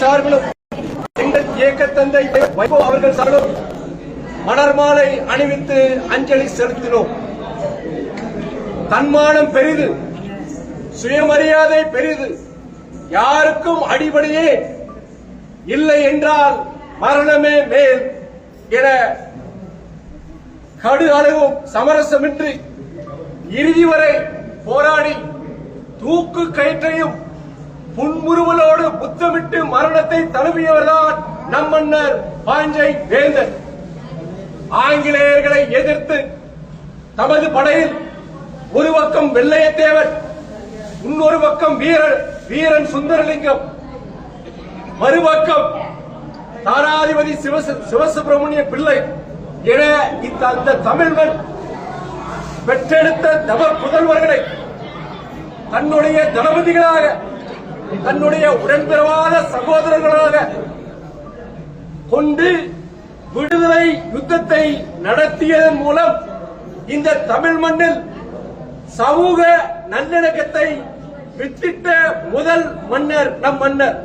சார்களும் எங்கள் இயக்க தந்தை வைகோ அவர்கள் சார்களும் மலர் மாலை அணிவித்து அஞ்சலி செலுத்தினோம். தன்மானம் பெரிது சுயமரியாதை பெரிது யாருக்கும் அடிபடியே இல்லை என்றால் மரணமே மேல் என கடு அளவும் சமரசமின்றி இறுதி வரை போராடி தூக்கு கயிற்றையும் புன்முறுவலோடு புத்தமிட்டு மரணத்தை தழுவியவர்தான் நம் மன்னர் பாஞ்சை வேந்தன். ஆங்கிலேயர்களை எதிர்த்து தமது படையில் ஒரு பக்கம் வெள்ளையத்தேவன் இன்னொரு பக்கம் வீரன் வீரன் சுந்தரலிங்கம். மறுபக்கம் தாராதிபதி சிவசு- சிவசுப்பிரமணிய பிள்ளை என இந்த அந்த தமிழ்வன் பெற்றெடுத்த தவ புதல்வர்களை தன்னுடைய தளபதிகளாக தன்னுடைய உடன்பிறவாத சகோதரர்களாக கொண்டு விடுதலை யுத்தத்தை நடத்தியதன் மூலம் இந்த தமிழ் மண்ணில் சமூக நல்லிணக்கத்தை வித்திட்ட முதல் மன்னர் நம் மன்னர்.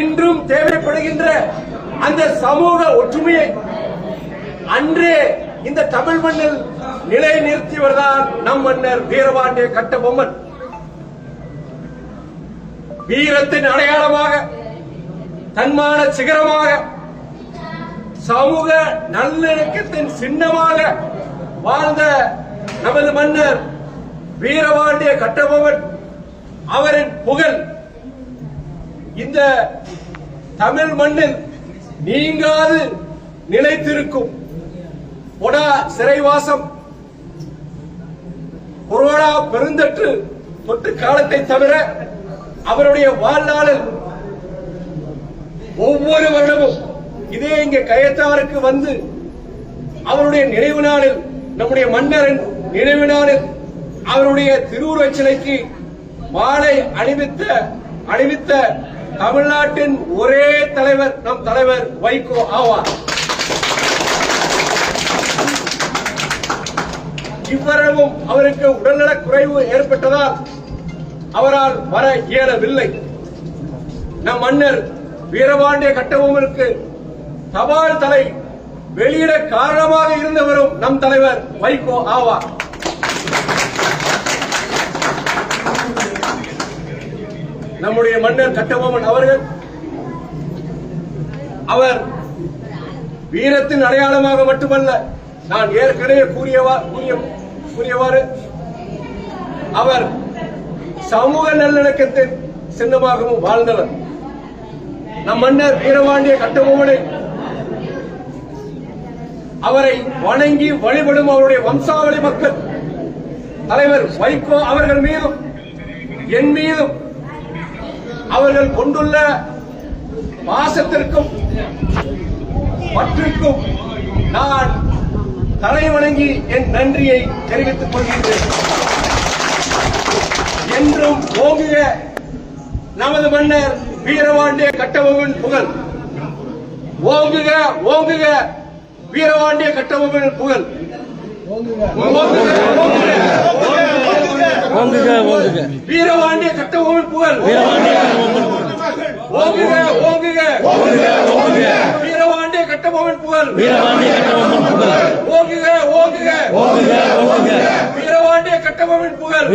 இன்றும் தேவைப்படுகின்ற அந்த சமூக ஒற்றுமையை அன்றே இந்த தமிழ் மண்ணில் நிலைநிறுத்தியவர்தான் நம் மன்னர் வீரபாண்டிய கட்டபொம்மன். வீரத்தின் அடையாளமாக தன்மான சிகரமாக சமூக நல்லிணக்கத்தின் சின்னமாக வாழ்ந்த நமது மன்னர் வீரபாண்டிய கட்டபொம்மன் அவரின் புகழ் இந்த தமிழ் மண்ணில் நீங்காது நிலைத்திருக்கும். பொடா சிறைவாசம் கொரோனா பெருந்தொற்று தொற்று காலத்தை தவிர அவருடைய வாழ்நாளில் ஒவ்வொரு வருடமும் இதே இங்க கயத்தாருக்கு வந்து அவருடைய நினைவு நாளில் நம்முடைய மன்னரின் நினைவு நாளில் அவருடைய திருவுருவச் சிலைக்கு மாலை அணிவித்த அணிவித்த தமிழ்நாட்டின் ஒரே தலைவர் நம் தலைவர் வைகோ ஆவார். இவ்வளவும் அவருக்கு உடல்நலக் குறைவு ஏற்பட்டதால் அவரால் வர இயலவில்லை. நம் மன்னர் வீரபாண்டிய கட்டபொம்மனுக்கு தபால் தலை வெளியிட காரணமாக இருந்தவரும் நம் தலைவர் வைகோ ஆவார். நம்முடைய மன்னர் கட்டபொம்மன் அவர்கள் அவர் வீரத்தின் அடையாளமாக மட்டுமல்ல நான் ஏற்கனவே கூறியவா கூறிய கூறியவாறு அவர் சமூக நல்லிணக்கத்தின் சின்னமாகவும் வாழ்ந்தவர். நம் மன்னர் வீரபாண்டிய கட்டபொம்மனை அவரை வணங்கி வழிபடும் அவருடைய வம்சாவளி மக்கள் தலைவர் வைகோ அவர்கள் மீதும் என் மீதும் அவர்கள் கொண்டுள்ள பாசத்திற்கும் பற்றுக்கும் நான் தலை வணங்கி என் நன்றியை தெரிவித்துக் கொள்கின்றேன். என்றும் ஓங்குக நமது மன்னர் வீரபாண்டிய கட்டபொம்மன் புகழ். ஓங்குக ஓங்குக வீரபாண்டிய கட்டபொம்மன் புகழ். வீரபாண்டிய கட்டபொம்மன் புகழ். ஓங்குக ஓங்குக வீரபாண்டிய கட்டபொம்மன் புகழ். ஓங்குக ஓங்குக வீரபாண்டிய கட்டபொம்மன் புகழ்.